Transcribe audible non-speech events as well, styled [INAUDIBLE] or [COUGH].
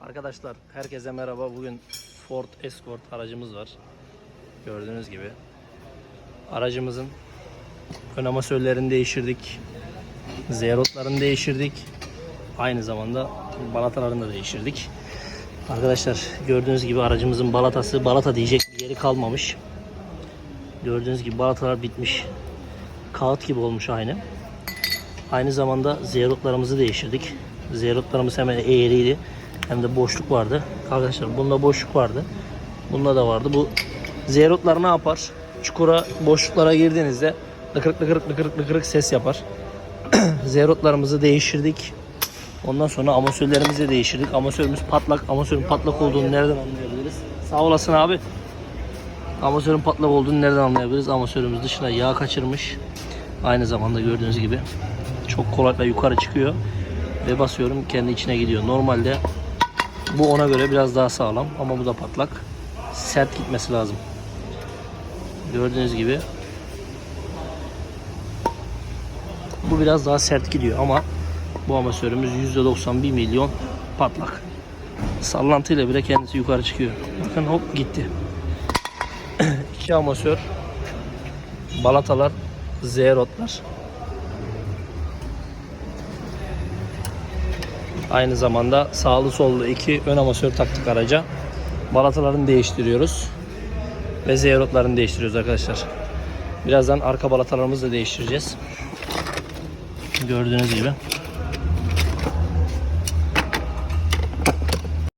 Arkadaşlar herkese merhaba. Bugün Ford Escort aracımız var. Gördüğünüz gibi. Aracımızın ön amasörlerini değiştirdik. Zerotlarını değiştirdik. Aynı zamanda balatalarını da değiştirdik. Arkadaşlar gördüğünüz gibi aracımızın balatası balata diyecek bir yeri kalmamış. Gördüğünüz gibi balatalar bitmiş. Kağıt gibi olmuş aynı. Aynı zamanda zerotlarımızı değiştirdik. Zerotlarımız hemen eğriydi. Hem de boşluk vardı. Arkadaşlar bunda boşluk vardı. Bunda da vardı. Bu zerotlar ne yapar? Çukura, boşluklara girdiğinizde lıkırık lıkırık lıkırık lıkırık ses yapar. [CLEARS THROAT] zerotlarımızı değiştirdik. Ondan sonra amasörlerimizi de değiştirdik. Amasörümüz patlak. Amasörün patlak olduğunu nereden anlayabiliriz? Sağ olasın abi. Amasörün patlak olduğunu nereden anlayabiliriz? Amasörümüz dışına yağ kaçırmış. Aynı zamanda gördüğünüz gibi çok kolaylıkla yukarı çıkıyor ve basıyorum kendi içine gidiyor. Normalde bu ona göre biraz daha sağlam ama bu da patlak. Sert gitmesi lazım. Gördüğünüz gibi bu biraz daha sert gidiyor ama bu amasörümüz %91 milyon patlak. Sallantıyla bile kendisi yukarı çıkıyor. Bakın hop gitti. [CLEARS THROAT] İki amasör balatalar zerotlar Aynı zamanda sağlı sollu iki ön amasör taktık araca. Balatalarını değiştiriyoruz. Ve zeyrotlarını değiştiriyoruz arkadaşlar. Birazdan arka balatalarımızı da değiştireceğiz. Gördüğünüz gibi.